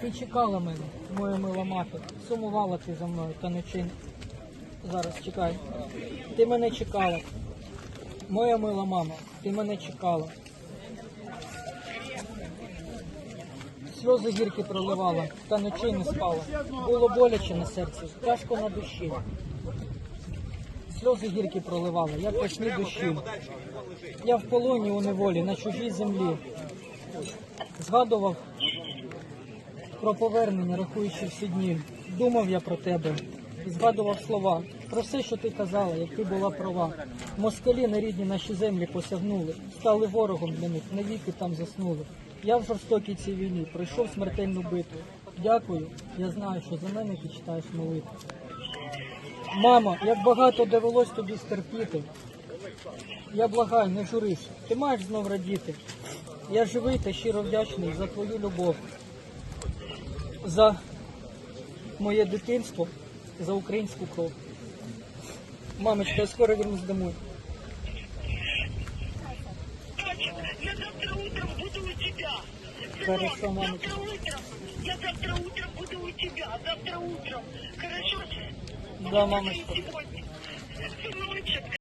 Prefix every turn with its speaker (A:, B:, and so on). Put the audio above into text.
A: Ти чекала мене, моя мила мати. Сумувала ти за мною, та не чин. Зараз чекай. Ти мене чекала. Моя мила мама, ти мене чекала. Сльози гірки проливала, та ночей не спала. Було боляче на серці, тяжко на душі. Сльози гірки проливала, як печні душі. Я в полоні у неволі, на чужій землі. Згадував про повернення, рахуючи всі дні. Думав я про тебе згадував слова про все, що ти казала, як ти була права. Москалі на рідні наші землі посягнули, стали ворогом для них, навіки там заснули. Я в жорстокій цій війні пройшов смертельну битву. Дякую, я знаю, що за мене ти читаєш молитву. Мамо, як багато довелось тобі стерпіти. Я благаю, не журись, ти маєш знов радіти. Я живий та щиро вдячний за твою любов, за моє дитинство, за українську кров. Мамочка, я скоро вернусь домой.
B: Я завтра утром буду у тебя.
A: Хорошо, мамочка.
B: Завтра утром. Я завтра утром буду у тебя. Завтра утром. Хорошо?
A: Да, мамочка.
B: Сегодня. Сыночек.